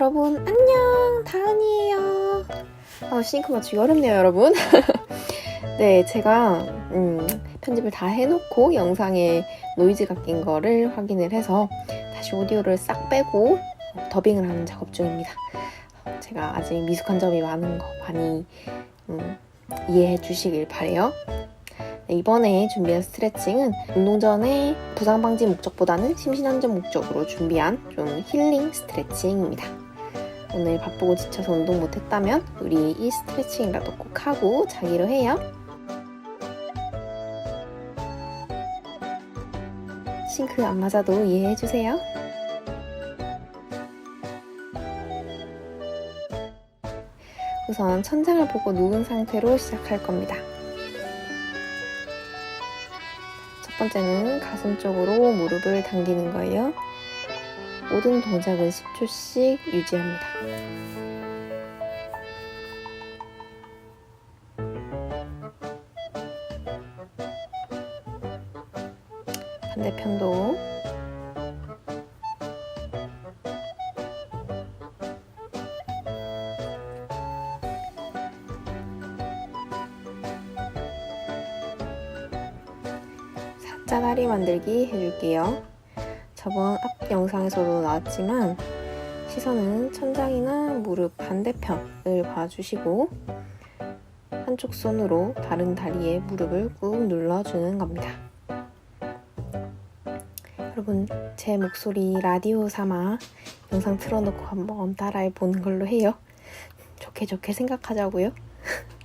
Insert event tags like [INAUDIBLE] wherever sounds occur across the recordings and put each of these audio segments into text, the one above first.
여러분 안녕! 다은이에요. 아 싱크 맞추기 어렵네요 여러분. [LAUGHS] 네 제가 음, 편집을 다 해놓고 영상에 노이즈가 낀 거를 확인을 해서 다시 오디오를 싹 빼고 더빙을 하는 작업 중입니다. 제가 아직 미숙한 점이 많은 거 많이 음, 이해해 주시길 바래요. 네, 이번에 준비한 스트레칭은 운동 전에 부상 방지 목적보다는 심신안전 목적으로 준비한 좀 힐링 스트레칭입니다. 오늘 바쁘고 지쳐서 운동 못했다면 우리 이 스트레칭이라도 꼭 하고 자기로 해요. 싱크 안 맞아도 이해해주세요. 우선 천장을 보고 누운 상태로 시작할 겁니다. 첫 번째는 가슴 쪽으로 무릎을 당기는 거예요. 모든 동작은 10초씩 유지합니다. 반대편도 짜다리 만들기 해줄게요. 저번 앞 영상에서도 나왔지만 시선은 천장이나 무릎 반대편을 봐주시고 한쪽 손으로 다른 다리에 무릎을 꾹 눌러주는 겁니다. 여러분 제 목소리 라디오 삼아 영상 틀어놓고 한번 따라해 보는 걸로 해요. 좋게 좋게 생각하자고요. [LAUGHS]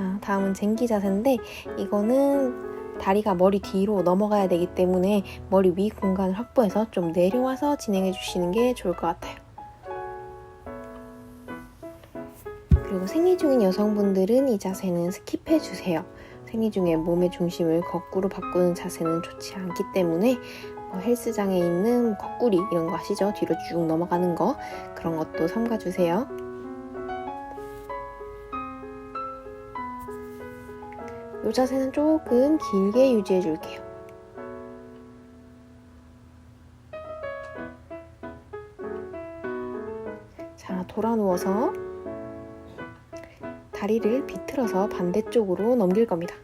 자, 다음은 쟁기 자세인데 이거는 다리가 머리 뒤로 넘어가야 되기 때문에 머리 위 공간을 확보해서 좀 내려와서 진행해 주시는 게 좋을 것 같아요. 그리고 생리 중인 여성분들은 이 자세는 스킵해 주세요. 생리 중에 몸의 중심을 거꾸로 바꾸는 자세는 좋지 않기 때문에 뭐 헬스장에 있는 거꾸리 이런 거 아시죠? 뒤로 쭉 넘어가는 거 그런 것도 삼가 주세요. 이 자세는 조금 길게 유지해 줄게요. 자, 돌아 누워서 다리를 비틀어서 반대쪽으로 넘길 겁니다.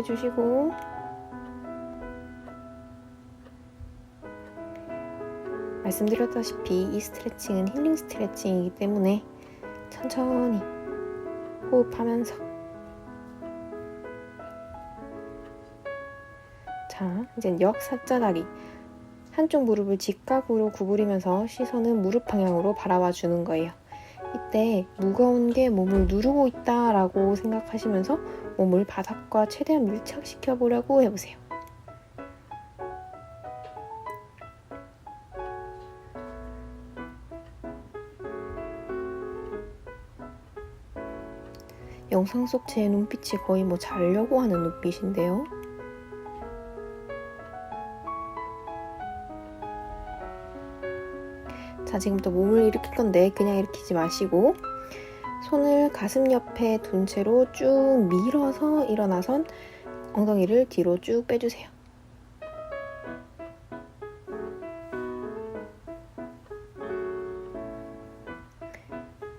천천히 호흡해 주시고. 말씀드렸다시피 이 스트레칭은 힐링 스트레칭이기 때문에 천천히 호흡하면서. 자, 이제 역사자다리. 한쪽 무릎을 직각으로 구부리면서 시선은 무릎 방향으로 바라봐 주는 거예요. 이때 무거운 게 몸을 누르고 있다 라고 생각하시면서 몸을 바닥과 최대한 밀착시켜 보려고 해보세요. 영상 속 제 눈빛이 거의 뭐 자려고 하는 눈빛인데요. 자, 지금부터 몸을 일으킬 건데 그냥 일으키지 마시고 손을 가슴 옆에 둔 채로 쭉 밀어서 일어나선 엉덩이를 뒤로 쭉 빼주세요.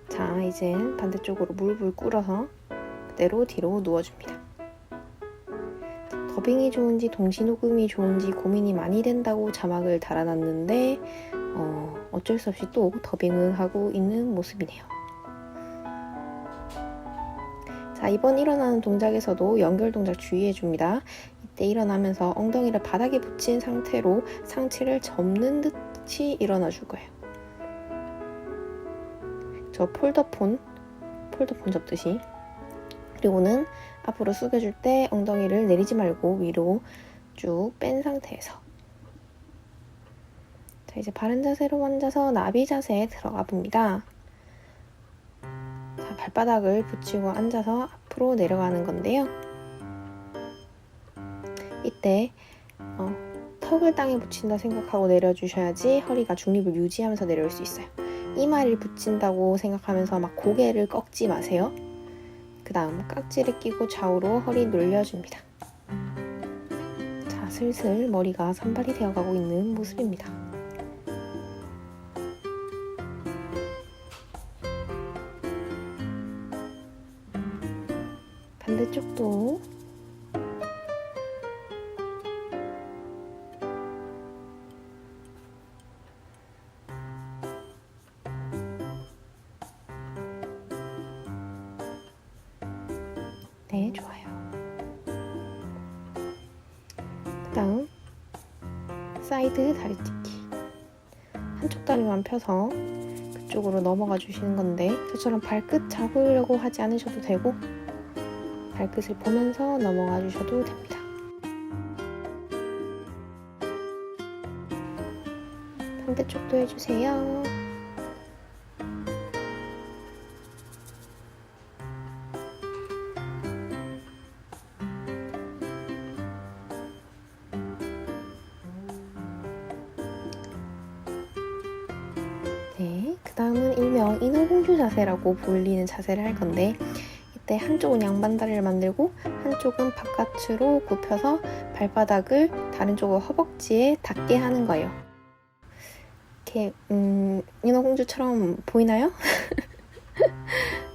자, 이제 반대쪽으로 무릎을 꿇어서 그대로 뒤로 누워줍니다. 더빙이 좋은지 동시녹음이 좋은지 고민이 많이 된다고 자막을 달아놨는데 어, 어쩔 수 없이 또 더빙을 하고 있는 모습이네요. 자, 이번 일어나는 동작에서도 연결 동작 주의해 줍니다. 이때 일어나면서 엉덩이를 바닥에 붙인 상태로 상체를 접는 듯이 일어나 줄 거예요. 저 폴더폰, 폴더폰 접듯이. 그리고는 앞으로 숙여줄 때 엉덩이를 내리지 말고 위로 쭉 뺀 상태에서 자, 이제 바른 자세로 앉아서 나비 자세에 들어가 봅니다. 자, 발바닥을 붙이고 앉아서 앞으로 내려가는 건데요. 이때 어, 턱을 땅에 붙인다 생각하고 내려주셔야지 허리가 중립을 유지하면서 내려올 수 있어요. 이마를 붙인다고 생각하면서 막 고개를 꺾지 마세요. 그 다음 깍지를 끼고 좌우로 허리 놀려줍니다. 자, 슬슬 머리가 산발이 되어가고 있는 모습입니다. 반대쪽도 네, 좋아요. 그 다음, 사이드 다리 찢기. 한쪽 다리만 펴서 그쪽으로 넘어가 주시는 건데, 저처럼 발끝 잡으려고 하지 않으셔도 되고, 발끝을 보면서 넘어가 주셔도 됩니다. 반대쪽도 해주세요. 네, 그 다음은 일명 인어공주 자세라고 불리는 자세를 할 건데 이때 한쪽은 양반다리를 만들고 한쪽은 바깥으로 굽혀서 발바닥을 다른 쪽으로 허벅지에 닿게 하는 거예요. 이렇게 음, 인어공주처럼 보이나요? [LAUGHS]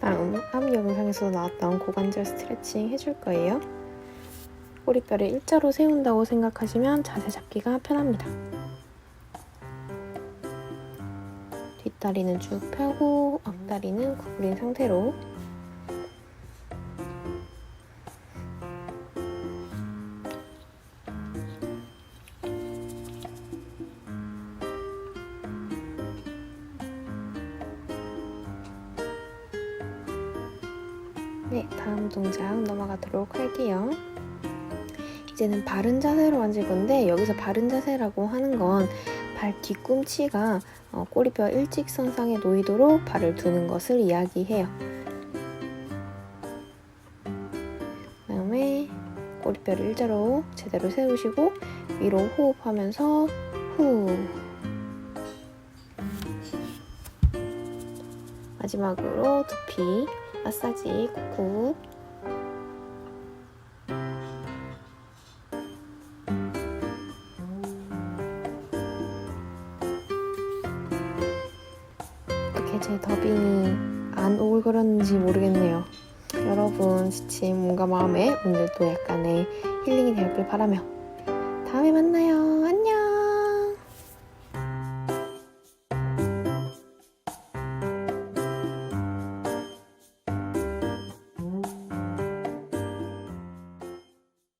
다음 앞 영상에서 나왔던 고관절 스트레칭 해줄 거예요. 꼬리뼈를 일자로 세운다고 생각하시면 자세 잡기가 편합니다. 뒷다리는 쭉 펴고 앞다리는 구부린 상태로 네, 다음 동작 넘어가도록 할게요. 이제는 바른 자세로 앉을 건데 여기서 바른 자세라고 하는 건 발 뒤꿈치가 어, 꼬리뼈 일직선상에 놓이도록 발을 두는 것을 이야기해요. 그다음에 꼬리뼈를 일자로 제대로 세우시고 위로 호흡하면서 후 마지막으로 두피 마사지 꾹꾹 어떻게 제 더빙이 안 오글거렸는지 모르겠네요. 여러분 지친 몸과 마음에 오늘도 약간의 힐링이 되었길 바라며 다음에 만나요.